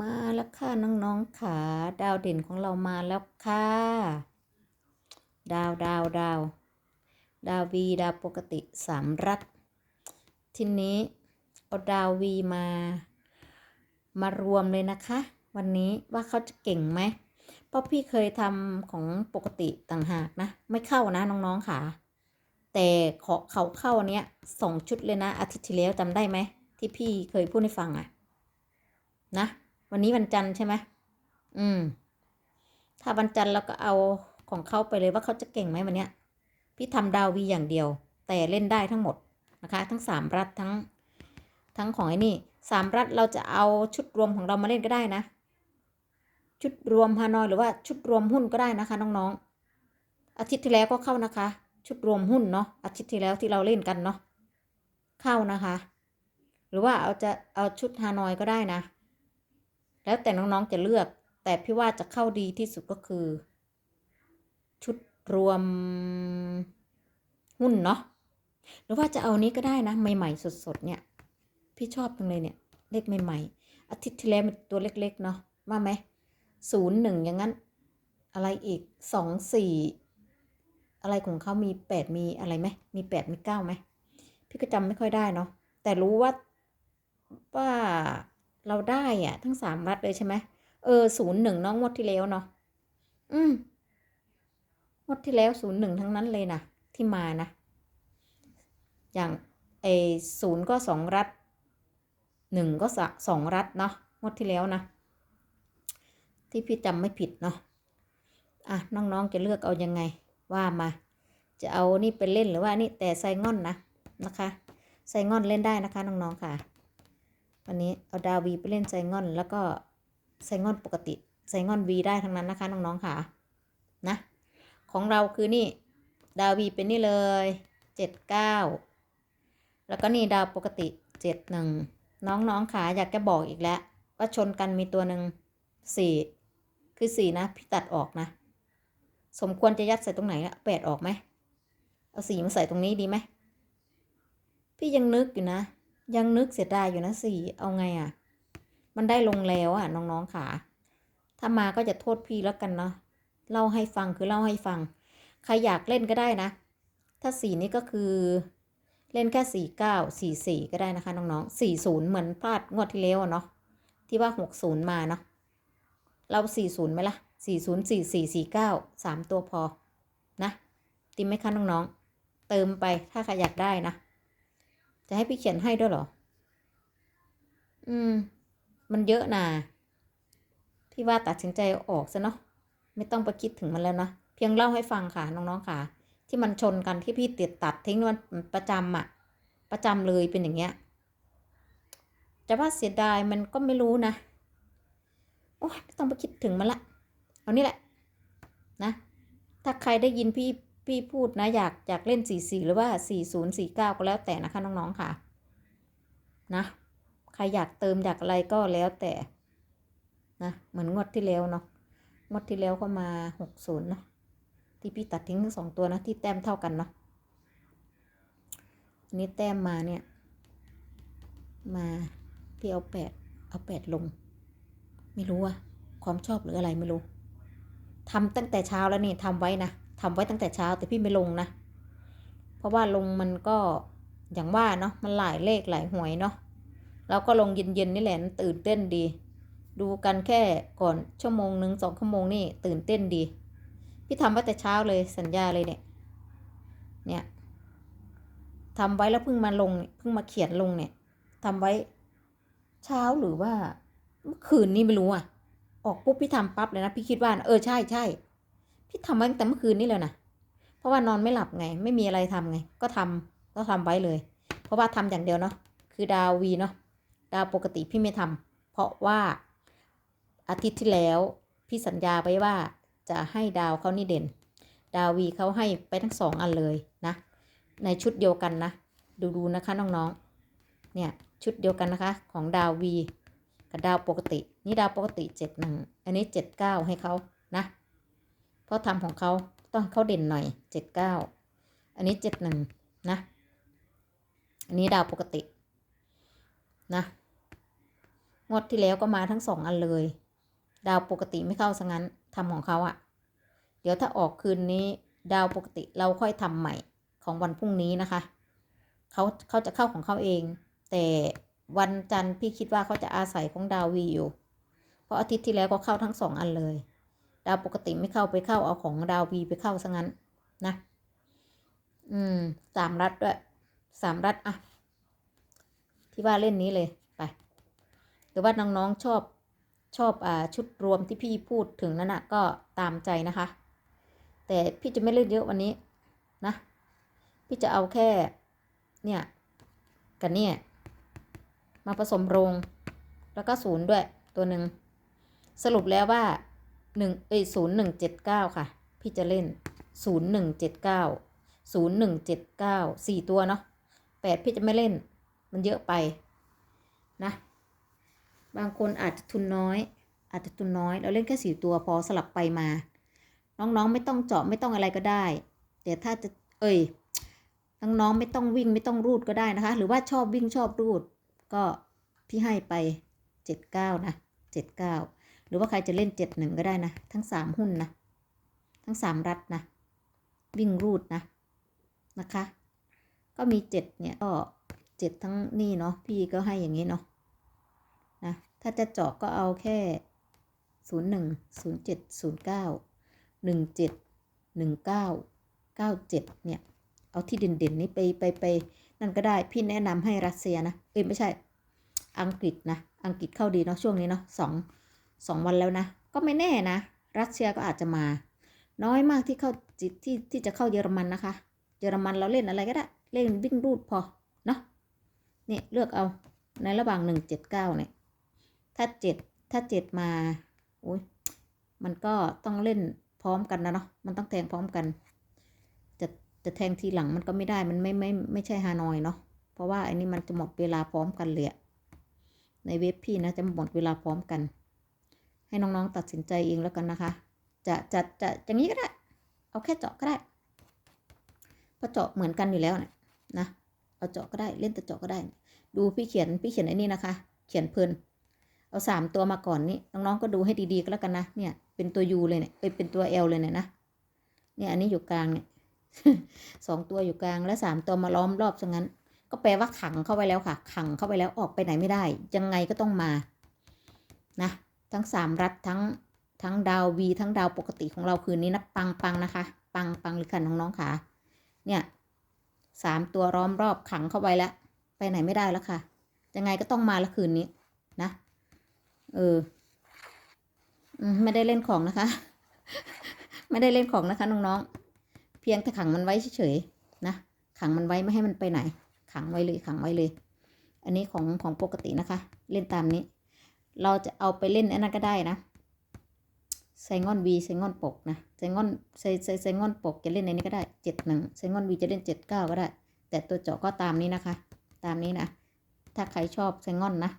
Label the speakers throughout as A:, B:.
A: มาแล้วค่ะน้องๆขาดาวเด่นของเรามาแล้วค่ะ ดาวดาวดาว ดาววีดาวปกติสามรัฐทีนี้เอาดาววีมา มารวมเลยนะคะ วันนี้ว่าเขาจะเก่งไหมเพราะพี่เคยทำของปกติต่างหากนะ ไม่เข้านะน้องๆค่ะ แต่ขอเขาเข้าเนี้ยสองชุดเลยนะ อาทิตย์ที่แล้วจำได้ไหมที่พี่เคยพูดให้ฟังอะนะ วันนี้วันจันทร์ใช่ไหมอืม ถ้าวันจันทร์เราก็เอาของเขาไปเลยว่าเขาจะเก่งไหมวันเนี้ย พี่ทำดาววีอย่างเดียว แต่เล่นได้ทั้งหมดนะคะ ทั้งสามรัฐทั้ง ทั้งของไอ้นี่สามรัฐเราจะเอาชุดรวมของเรามาเล่นก็ได้นะ ชุดรวมฮานอยหรือว่าชุดรวมหุ้นก็ได้นะคะ น้องๆ อาทิตย์ที่แล้วก็เข้านะคะ ชุดรวมหุ้นเนาะอาทิตย์ที่แล้วที่เราเล่นกันเนาะเข้านะคะ หรือว่าเอาจะเอาชุดฮานอยก็ได้นะ แล้วแต่น้องๆจะเลือก แต่พี่ว่าจะเข้าดีที่สุดก็คือ ชุดรวมหุ้นเนาะหรือว่าจะเอานี้ก็ได้นะใหม่ๆสดๆเนี่ย พี่ชอบจังเลยเนี่ย เลขใหม่ๆอาทิตย์ที่แล้วมันตัวเล็กๆเนาะว่าไหมศูนย์หนึ่งอย่างนั้น อะไรอีกสองสี่อะไรของเขามีแปดมีอะไรไหมมีแปดมีเก้าไหมพี่ก็จำไม่ค่อยได้เนาะแต่รู้ว่าว่า เราได้อะทั้งสามรัฐเลยใช่ไหมเออศูนย์หนึ่งน้องงวดที่แล้วเนาะอืมงวดที่แล้วศูนย์หนึ่งทั้งนั้นเลยนะที่มานะ อย่างไอศูนย์ก็สองรัฐหนึ่งก็สะสองรัฐเนาะงวดที่แล้วนะ ที่พี่จำไม่ผิดเนาะอะน้องๆจะเลือกเอายังไงว่ามา จะเอานี่ไปเล่นหรือว่านี่แต่ไซงอนนะนะคะไซงอนเล่นได้นะคะน้องๆค่ะ วันนี้เอาดาวีไปเล่นไซงอน แล้วก็ไซงอนปกติไซงอนวีได้ทั้งนั้นนะคะน้องๆค่ะนะของเราคือนี่ดาวีเป็นนี่เลยเจ็ดเก้าแล้วก็นี่ดาวปกติเจ็ดหนึ่งน้องๆขาอยากจะบอกอีกแล้วว่าชนกันมีตัวหนึ่งสี่คือสี่นะ พี่ตัดออกนะ สมควรจะยัดใส่ตรงไหนอะแปดออกไหมเอาสี่มาใส่ตรงนี้ดีไหมพี่ยังนึกอยู่นะ ยังนึกเสียดายอยู่นะสี่เอาไงอะมันได้ลงแล้วอะน้องๆขาถ้ามาก็จะโทษพี่แล้วกันเนาะเล่าให้ฟังคือเล่าให้ฟัง ใครอยากเล่นก็ได้นะ ถ้าสี่นี้ก็คือเล่นแค่สี่เก้าสี่สี่ก็ได้นะคะน้องๆสี่ศูนย์เหมือนพลาดงวดที่แล้วเนาะที่ว่าหกศูนย์มาเนาะเราสี่ศูนย์ไหมล่ะสี่ศูนย์สี่สี่สี่เก้าสามตัวพอนะติมไหมคะน้องๆเติมไปถ้าใครอยากได้นะ จะให้พี่เขียนให้ด้วยเหรอ อืม มันเยอะนะพี่ว่าตัดสินใจออกซะเนาะ ไม่ต้องไปคิดถึงมันแล้วนะ เพียงเล่าให้ฟังค่ะน้องๆค่ะ ที่มันชนกันที่พี่ติดตัดทิ้งมันประจำอะประจำเลยเป็นอย่างเงี้ย จะว่าเสียดายมันก็ไม่รู้นะ โอ้ยไม่ต้องไปคิดถึงมันละ เอานี่แหละ นะ ถ้าใครได้ยินพี่ พี่พูดนะอยากอยากเล่นสี่สี่หรือว่าสี่ศูนย์สี่เก้าก็แล้วแต่นะคะน้องๆค่ะ นะใครอยากเติมอยากอะไรก็แล้วแต่นะเหมือนงวดที่แล้วเนาะงวดที่แล้วก็มาหกศูนย์เนาะที่พี่ตัดทิ้งสองตัวนะที่แต้มเท่ากันเนาะนนี้แต้มมาเนี่ย มาพี่เอาแปดเอาแปดลง ไม่รู้อะความชอบหรืออะไรไม่รู้ทำตั้งแต่เช้าแล้วนี่ทำไว้นะ ทำไว้ตั้งแต่เช้าแต่พี่ไม่ลงนะ เพราะว่าลงมันก็อย่างว่าเนาะมันหลายเลขหลายหวยเนาะเราก็ลงเย็นๆนี่แหละตื่นเต้นดี ดูกันแค่ก่อนชั่วโมงหนึ่งสองชั่วโมงนี่ตื่นเต้นดี พี่ทำไว้แต่เช้าเลยสัญญาเลยเนี่ยเนี่ยทำไว้แล้วเพิ่งมาลงเพิ่งมาเขียนลงเนี่ยทำไว้เช้าหรือว่าเมื่อคืนนี่ไม่รู้อะ ออกปุ๊บพี่ทำปั๊บเลยนะ พี่คิดว่านะเออใช่ใช่ พี่ทำไว้ตั้งแต่เมื่อคืนนี่เลยนะเพราะว่านอนไม่หลับไง ไม่มีอะไรทำไง ก็ทำก็ทำไว้เลย เพราะว่าทำอย่างเดียวเนาะคือดาววีเนาะดาวปกติพี่ไม่ทำเพราะว่าอาทิตย์ที่แล้ว พี่สัญญาไว้ว่าจะให้ดาวเขานี่เด่น ดาววีเขาให้ไปทั้งสองอันเลยนะ ในชุดเดียวกันนะ ดูดูนะคะน้องๆ เนี่ยชุดเดียวกันนะคะ ของดาววีกับดาวปกติ นี่ดาวปกติเจ็ดหนึ่งอันนี้เจ็ดเก้าให้เขานะ เพราทำของเขาต้องเขาเด่นหน่อยเจ็ดเก้าอันนี้เจ็ดหนึ่งนะ อันนี้ดาวปกตินะงวดที่แล้วก็มาทั้งสองอันเลย ดาวปกติไม่เข้าซะงั้นทำของเขาอะเดี๋ยวถ้าออกคืนนี้ ดาวปกติเราค่อยทำใหม่ของวันพรุ่งนี้นะคะเขาเขาจะเข้าของเขาเอง แต่วันจันทร์พี่คิดว่าเขาจะอาศัยของดาววีอยู่ เพราะอาทิตย์ที่แล้วก็เข้าทั้งสองอันเลย ดาวปกติไม่เข้าไปเข้าเอาของดาววีไปเข้าซะงั้นนะ อืมสามรัดด้วยสามรัดอะที่ว่าเล่นนี้เลยไปหรือว่าน้องๆชอบชอบอ่าชุดรวมที่พี่พูดถึงนั่นนะก็ตามใจนะคะ แต่พี่จะไม่เล่นเยอะวันนี้นะ พี่จะเอาแค่ เนี่ยกันเนี่ย มาผสมโรง แล้วก็ศูนย์ด้วยตัวหนึ่งสรุปแล้วว่า หนึ่งเอ้ยศูนย์หนึ่งเจ็ดเก้าค่ะ พี่จะเล่นศูนย์หนึ่งเจ็ดเก้าศูนย์หนึ่งเจ็ดเก้าสี่ตัวเนาะแปดพี่จะไม่เล่น มันเยอะไปนะ บางคนอาจจะทุนน้อย อาจจะทุนน้อย เราเล่นแค่สี่ตัวพอสลับไปมา น้องๆไม่ต้องเจาะไม่ต้องอะไรก็ได้แต่ถ้าจะเอ้ยน้องๆไม่ต้องวิ่งไม่ต้องรูดก็ได้นะคะ หรือว่าชอบวิ่งชอบรูด ก็พี่ให้ไปเจ็ดเก้านะเจ็ดเก้า รือว่าใครจะเล่นเจ็ดหนึ่งก็ได้นะ ทั้งสามหุ้นนะ ทั้งสามรัฐนะ วิ่งรูดนะนะคะ ก็มีเจ็ดเนี่ยก็เจ็ดทั้งนี่เนาะพี่ก็ให้อย่างนี้เนาะนะถ้าจะเจาะก็เอาแค่ศูนย์หนึ่งศูนย์เจ็ดศูนย์เก้าหนึ่งเจ็ดหนึ่งเก้าเก้าเจ็ดเนี่ย เอาที่เด่นๆนี้ไปไปไปนั่นก็ได้พี่แนะนำให้รัสเซียนะเอ้ยไม่ใช่ อังกฤษนะอังกฤษเข้าดีเนาะช่วงนี้เนาะสอง สองวันแล้วนะ ก็ไม่แน่นะ รัสเซียก็อาจจะมา น้อยมากที่เข้าจิตที่ที่จะเข้าเยอรมันนะคะ เยอรมันเราเล่นอะไรก็ได้ เล่นวิ่งรูดพอ เนาะเนี่ยเลือกเอาในระหว่างหนึ่งเจ็ดเก้าเนี่ย ถ้าเจ็ดถ้าเจ็ดมาโอ้ยมันก็ต้องเล่นพร้อมกันนะเนาะ มันต้องแทงพร้อมกัน จะจะแทงทีหลังมันก็ไม่ได้ มันไม่ไม่ไม่ใช่ฮานอยเนาะ เพราะว่าอันนี้มันจะหมดเวลาพร้อมกันเลยอะในเว็บพี่นะจะหมดเวลาพร้อมกัน ให้น้องๆตัดสินใจเองแล้วกันนะคะ จะจะจะอย่างนี้ก็ได้ เอาแค่เจาะก็ได้เพราะเจาะเหมือนกันอยู่แล้วนะนะเอาเจาะก็ได้เล่นแต่เจาะก็ได้ ดูพี่เขียนพี่เขียนไอ้นี่นะคะ เขียนเพลินเอาสามตัวมาก่อนนี่น้องๆก็ดูให้ดีๆก็แล้วกันนะเนี่ยเป็นตัวยูเลยเนี่ยเอ้ยเป็นตัวเอลเลยเนี่ยนะเนี่ยอันนี้อยู่กลางเนี่ยสองตัวอยู่กลางและสามตัวมาล้อมรอบซะงั้น ก็แปลว่าขังเข้าไปแล้วค่ะ ขังเข้าไปแล้วออกไปไหนไม่ได้ ยังไงก็ต้องมานะ ทั้งสามรัฐทั้งทั้งดาววีทั้งดาวปกติของเราคืนนี้นะปังปังนะคะ ปังปังเลยค่ะน้องๆค่ะ เนี่ยสามตัวล้อมรอบขังเข้าไปแล้ว ไปไหนไม่ได้แล้วค่ะ ยังไงก็ต้องมาละคืนนี้นะ เออไม่ได้เล่นของนะคะ ไม่ได้เล่นของนะคะน้องๆ เพียงแต่ขังมันไว้เฉยๆนะ ขังมันไว้ไม่ให้มันไปไหน ขังไว้เลยขังไว้เลย อันนี้ของของปกตินะคะ เล่นตามนี้ เราจะเอาไปเล่นอันนั้นก็ได้นะไซงอนวีไซงอนปกนะไซงอนไซไซไซงอนปกจะเล่นในนี้ก็ได้เจ็ดหนึ่งไซงอนวีจะเล่นเจ็ดเก้าก็ได้ แต่ตัวเจาะก็ตามนี้นะคะ ตามนี้นะ ถ้าใครชอบไซงอนนะ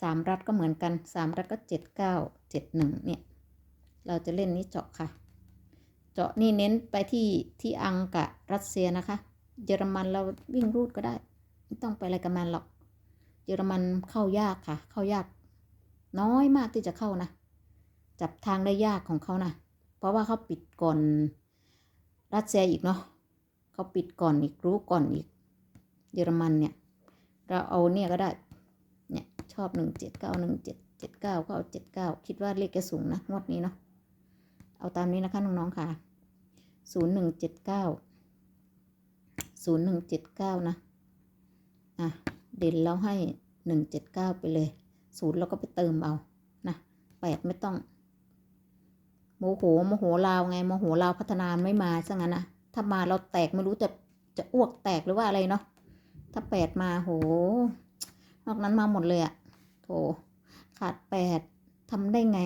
A: สามรัดก็เหมือนกันสามรัดก็เจ็ดเก้าเจ็ดหนึ่งเนี่ย เราจะเล่นนี้เจาะค่ะ เจาะนี่เน้นไปที่ที่อังกับรัสเซียนะคะ เยอรมันเราวิ่งรูดก็ได้ ไม่ต้องไปอะไรกับมันหรอก เยอรมันเข้ายากค่ะ เข้ายาก น้อยมากที่จะเข้านะ จับทางได้ยากของเขานะ เพราะว่าเขาปิดก่อนรัสเซียอีกเนาะเขาปิดก่อนอีกรู้ก่อนอีก เยอรมันเนี่ย เราเอาเนี่ยก็ได้ เนี่ยชอบหนึ่งเจ็ดเก้าหนึ่งเจ็ดเจ็ดเก้าก็เอาเจ็ดเก้าคิดว่าเลขแกสูงนะงวดนี้เนาะเอาตามนี้นะคะน้องๆค่ะศูนย์หนึ่งเจ็ดเก้าศูนย์หนึ่งเจ็ดเก้านะ อะ เด่นเราให้หนึ่งเจ็ดเก้าไปเลย ศูนย์เราก็ไปเติมเอานะแปดไม่ต้องโมโหโมโหลาวไงโมโหลาวพัฒนาไม่มาซะงั้นนะถ้ามาเราแตกไม่รู้จะจะอ้วกแตกหรือว่าอะไรเนาะถ้าแปดมาโห นอกนั้นมาหมดเลยอะโถขาดแปดทำได้ไง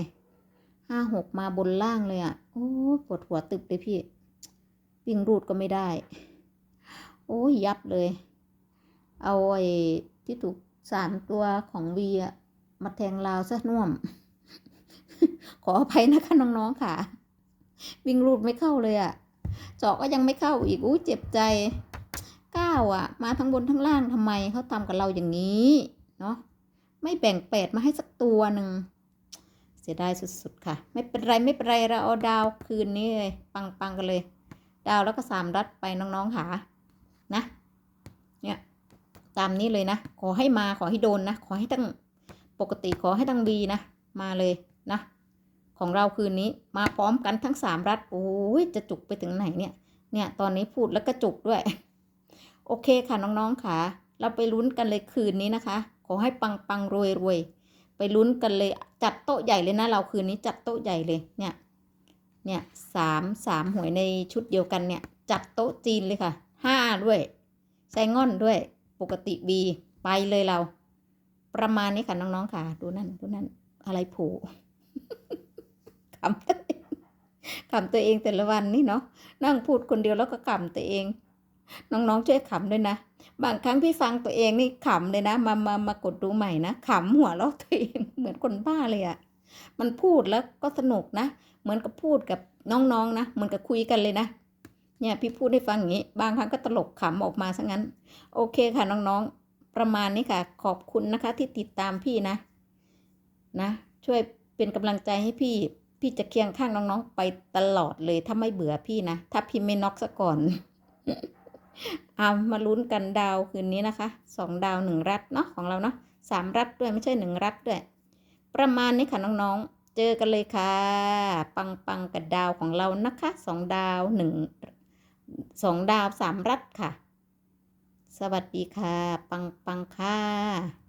A: ห้าหกมาบนล่างเลยอะโอ้ปวดหัวตึบเลยพี่ วิ่งรูดก็ไม่ได้ โอ้ยยับเลย เอาไอ้ที่ถูกสามตัวของวีอะ มาแทงลาวซะน่วม ขออภัยนะคะน้องๆค่ะ วิ่งรูดไม่เข้าเลยอะ่ะเจาะก็ยังไม่เข้าอีกอู้เจ็บใจก้าวอะ่ะ มาทั้งบนทั้งล่างทำไมเขาทำกับเราอย่างนี้เนาะไม่แบ่งแปดมาให้สักตัวหนึ่งเสียดายสุดๆค่ะ ไม่เป็นไรไม่เป็นไรเราเอาดาวคืนนี้เลยปังๆกันเลย ดาวแล้วก็สามรัดไปน้องๆหานะ เนี่ยตามนี้เลยนะ ขอให้มาขอให้โดนนะ ขอให้ตั้ง ปกติขอให้ตั้งบีนะ มาเลยนะ ของเราคืนนี้มาพร้อมกันทั้งสามรัฐโอ้ยจะจุกไปถึงไหนเนี่ย เนี่ยตอนนี้พูดแล้วก็จุกด้วย โอเคค่ะน้องๆค่ะ เราไปลุ้นกันเลยคืนนี้นะคะ ขอให้ปังปังรวยรวยไปลุ้นกันเลยจัดโต๊ะใหญ่เลยนะ เราคืนนี้จัดโต๊ะใหญ่เลยเนี่ยเนี่ยสามสามหวยในชุดเดียวกันเนี่ย จัดโต๊ะจีนเลยค่ะห้าด้วยไซงอนด้วยปกติบีไปเลยเรา ประมาณนี้ค่ะน้องๆค่ะ ดูนั่นดูนั่นอะไรผล่ขำตัวเองขำตัวเองแต่ละวันนี่เนาะนั่งพูดคนเดียวแล้วก็ขำตัวเอง น้องๆช่วยขำด้วยนะ บางครั้งพี่ฟังตัวเองนี่ขำเลยนะ มามามากดดูใหม่นะขำหัวเราะตัวเองเหมือนคนบ้าเลยอะ่ะมันพูดแล้วก็สนุกนะ เหมือนกับพูดกับน้องๆนะเหมือนกับคุยกันเลยนะเนี่ยพี่พูดให้ฟังอย่างนี้ บางครั้งก็ตลกขำออกมาซะงั้น โอเคค่ะน้องๆ ประมาณนี้ค่ะ ขอบคุณนะคะที่ติดตามพี่นะ นะ ช่วยเป็นกำลังใจให้พี่ พี่จะเคียงข้างน้องๆไปตลอดเลยถ้าไม่เบื่อพี่นะ ถ้าพี่ไม่น็อกซะก่อนเอามาลุ้นกันดาวคืนนี้นะคะสองดาวหนึ่งรัดเนาะของเราเนาะสามรัดด้วยไม่ใช่หนึ่งรัดด้วย ประมาณนี้ค่ะน้องๆ เจอกันเลยค่ะ ปังปังกับดาวของเรานะคะสองดาวหนึ่งสองดาวสามรัดค่ะ สวัสดีค่ะ ปังปังค่ะ